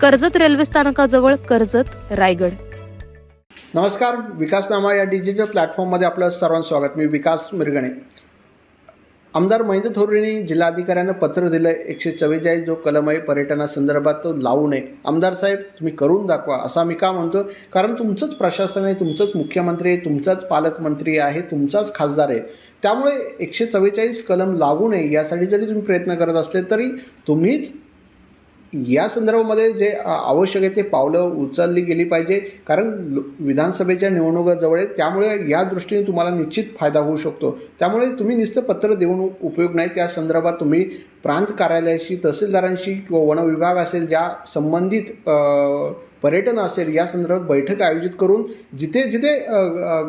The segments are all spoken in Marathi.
कर्जत रेल्वे स्थानकाजवळ कर्जत रायगड. नमस्कार विकासनामा या डिजिटल प्लॅटफॉर्ममध्ये आपलं सर्वांचं स्वागत. मी विकास मिरगणे. आमदार महेंद्र थोरेंनी जिल्हाधिकाऱ्यांना पत्र दिलं आहे एकशे चव्वेचाळीस जो कलम आहे पर्यटनासंदर्भात तो लावू नये. आमदार साहेब तुम्ही करून दाखवा असा मी का म्हणतो कारण तुमचंच प्रशासन आहे तुमचंच मुख्यमंत्री आहे तुमचाच पालकमंत्री आहे तुमचाच खासदार आहे. त्यामुळे एकशे चव्वेचाळीस कलम लागू नये यासाठी जरी तुम्ही प्रयत्न करत असले तरी तुम्हीच या संदर्भामध्ये जे आवश्यक आहे ते पावलं उचलली गेली पाहिजे. कारण विधानसभेच्या निवडणुकाजवळ आहे त्यामुळे या दृष्टीने तुम्हाला निश्चित फायदा होऊ शकतो. त्यामुळे तुम्ही नुसतं पत्र देऊन उपयोग नाही. त्या संदर्भात तुम्ही प्रांत कार्यालयाशी तहसीलदारांशी किंवा वनविभाग असेल ज्या संबंधित पर्यटन असेल या संदर्भात बैठक आयोजित करून जिथे जिथे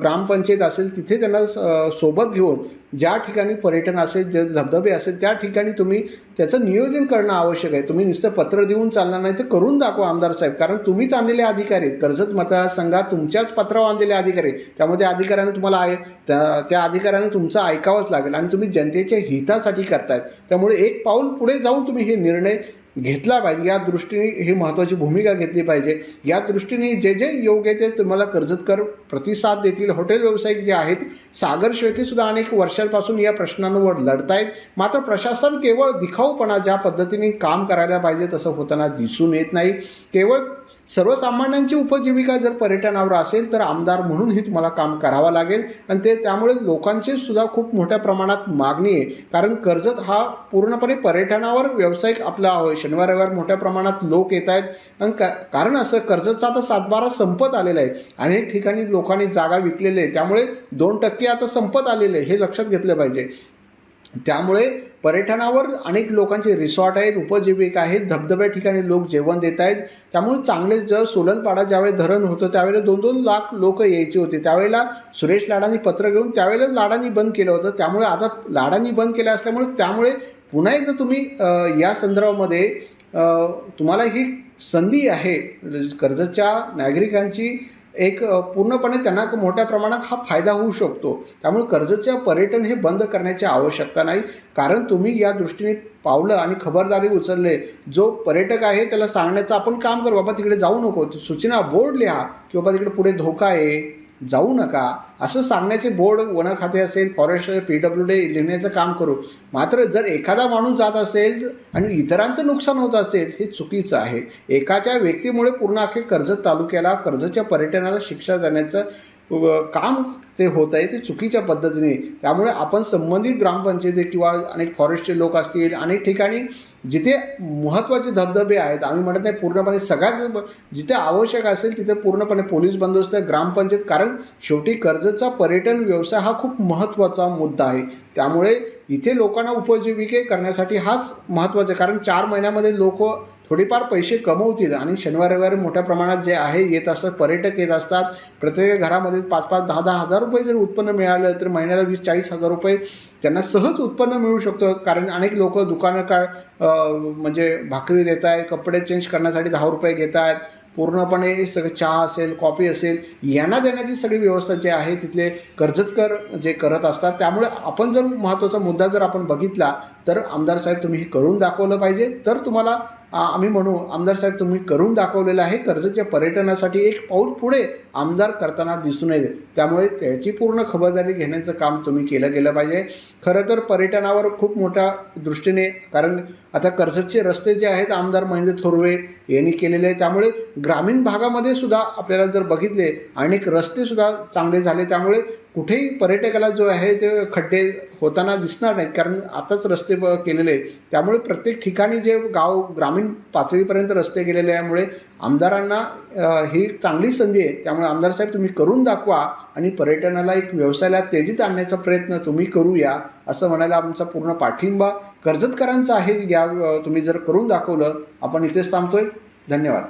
ग्रामपंचायत असेल तिथे त्यांना स- सोबत घेऊन ज्या ठिकाणी पर्यटन असेल जे धबधबे असेल त्या ठिकाणी तुम्ही त्याचं नियोजन करणं आवश्यक आहे. तुम्ही नुसतं पत्र देऊन चालणार नाही तर करून दाखवा आमदार साहेब. कारण तुम्हीच आणलेले अधिकारी आहेत. कर्जत मतदारसंघात तुमच्याच पत्रावर आणलेले अधिकारी त्यामध्ये त्यामुळे त्या अधिकाऱ्याने तुम्हाला आहे त्या त्या अधिकाऱ्याने तुमचं ऐकावंच लागेल आणि तुम्ही जनतेच्या हितासाठी करतायत. त्यामुळे एक पाऊल पुढे जाऊन तुम्ही हे निर्णय घेतला पाहिजे. या दृष्टीने ही महत्त्वाची भूमिका घेतली पाहिजे. या दृष्टीने जे जे योग्य आहे ते तुम्हाला कर्जतकर प्रतिसाद देतील. हॉटेल व्यावसायिक जे आहेत सागर शेळके सुद्धा अनेक वर्षांपासून या प्रश्नांवर लढतायत. मात्र प्रशासन केवळ दिखाऊपणा ज्या पद्धतीने काम करायला पाहिजे तसं होताना दिसून येत नाही. केवळ सर्वसामान्यांची उपजीविका जर पर्यटनावर असेल तर आमदार म्हणूनही तुम्हाला काम करावं लागेल. आणि ते त्यामुळे लोकांची सुद्धा खूप मोठ्या प्रमाणात मागणी आहे. कारण कर्जत हा पूर्णपणे पर्यटनावर व्यावसायिक आपला आवश्यक शनिवार रविवार मोठ्या प्रमाणात लोक येत आहेत. आणि का कारण असं कर्जतचा आता सातबारा संपत आलेला आहे. अनेक ठिकाणी लोकांनी जागा विकलेल्या आहे. त्यामुळे दोन टक्के आता संपत आलेले आहे हे लक्षात घेतलं पाहिजे. त्यामुळे पर्यटनावर अनेक लोकांचे रिसॉर्ट आहेत उपजीविका आहेत धबधब्या ठिकाणी लोक जेवण देत आहेत. त्यामुळे चांगले जर सोलनपाडा ज्यावेळी धरण होतं त्यावेळेला दोन दोन लाख लोक यायचे होते. त्यावेळेला सुरेश लाडांनी पत्र घेऊन त्यावेळेला लाडांनी बंद केलं होतं. त्यामुळे आता लाडांनी बंद केलं असल्यामुळे त्यामुळे पुन्हा एकदा तुम्ही या संदर्भामध्ये तुम्हाला ही संधी आहे कर्जतच्या नागरिकांची एक पूर्णपणे त्यांना मोठ्या प्रमाणात हा फायदा होऊ शकतो. त्यामुळे कर्जतच्या पर्यटन हे बंद करण्याची आवश्यकता नाही. कारण तुम्ही या दृष्टीने पावलं आणि खबरदारी उचलले. जो पर्यटक आहे त्याला सांगण्याचं आपण काम करू. बाबा तिकडे जाऊ नको. सूचना बोर्ड लिहा. की बाबा तिकडे पुढे धोका आहे. जाऊ नका. असं सांगण्याचे बोर्ड वन खाते असेल फॉरेस्ट पी डब्ल्यू डी लिहिण्याचं काम करू. मात्र जर एखादा माणूस जात असेल आणि इतरांचं नुकसान होत असेल हे चुकीचं आहे. एकाच्या व्यक्तीमुळे पूर्ण अख्खे कर्जत तालुक्याला कर्जतच्या पर्यटनाला शिक्षा देण्याचं काम ते होत आहे ते चुकीच्या पद्धतीने. त्यामुळे आपण संबंधित ग्रामपंचायती किंवा अनेक फॉरेस्टचे लोक असतील अनेक ठिकाणी जिथे महत्त्वाचे धबधबे आहेत आम्ही म्हणत नाही पूर्णपणे सगळ्याच जिथे आवश्यक असेल तिथे पूर्णपणे पोलीस बंदोबस्त ग्रामपंचायत. कारण शेवटी कर्जतचा पर्यटन व्यवसाय हा खूप महत्त्वाचा मुद्दा आहे. त्यामुळे इथे लोकांना उपजीविके करण्यासाठी हाच महत्त्वाचा आहे. कारण चार महिन्यामध्ये लोक थोडीफार पैसे कमवतील आणि शनिवार रविवारी मोठ्या प्रमाणात जे आहे येत असतात पर्यटक येत असतात प्रत्येक घरामध्ये पाच पाच दहा दहा हजार रुपये जर उत्पन्न मिळालं तर महिन्याला वीस चाळीस हजार रुपये त्यांना सहज उत्पन्न मिळू शकतं. कारण अनेक लोक दुकानं का म्हणजे भाकरी देत आहेत कपडे चेंज करण्यासाठी दहा रुपये घेत आहेत पूर्णपणे सगळं चहा असेल कॉफी असेल यांना देण्याची सगळी व्यवस्था जी आहे तिथले कर्जतकर जे करत असतात. त्यामुळे आपण जर महत्त्वाचा मुद्दा जर आपण बघितला तर आमदार साहेब तुम्ही हे करून दाखवलं पाहिजे. तर तुम्हाला आम्ही म्हणू आमदार साहेब तुम्ही करून दाखवलेलं आहे कर्जतच्या पर्यटनासाठी एक पाऊल पुढे आमदार करताना दिसून येईल. त्यामुळे त्याची पूर्ण खबरदारी घेण्याचं काम तुम्ही केलं गेलं पाहिजे. खरं तर पर्यटनावर खूप मोठ्या दृष्टीने कारण आता कर्जतचे रस्ते जे आहेत आमदार महेंद्र थोरवे यांनी केलेले आहे त्यामुळे ग्रामीण भागामध्ये सुद्धा आपल्याला जर बघितले अनेक रस्तेसुद्धा चांगले झाले. त्यामुळे कुठेही पर्यटकाला जो आहे ते खड्डे होताना दिसणार नाहीत. कारण आताच रस्ते केलेले आहेत. त्यामुळे प्रत्येक ठिकाणी जे गाव ग्रामीण पातळीपर्यंत रस्ते गेलेले यामुळे आमदारांना ही चांगली संधी आहे. त्यामुळे आमदार साहेब तुम्ही करून दाखवा आणि पर्यटनाला एक व्यवसायाला तेजीत आणण्याचा प्रयत्न तुम्ही करूया असं म्हणायला आमचा पूर्ण पाठिंबा कर्जतकरांचा आहे. या तुम्ही जर करून दाखवलं आपण इथेच थांबतोय. धन्यवाद.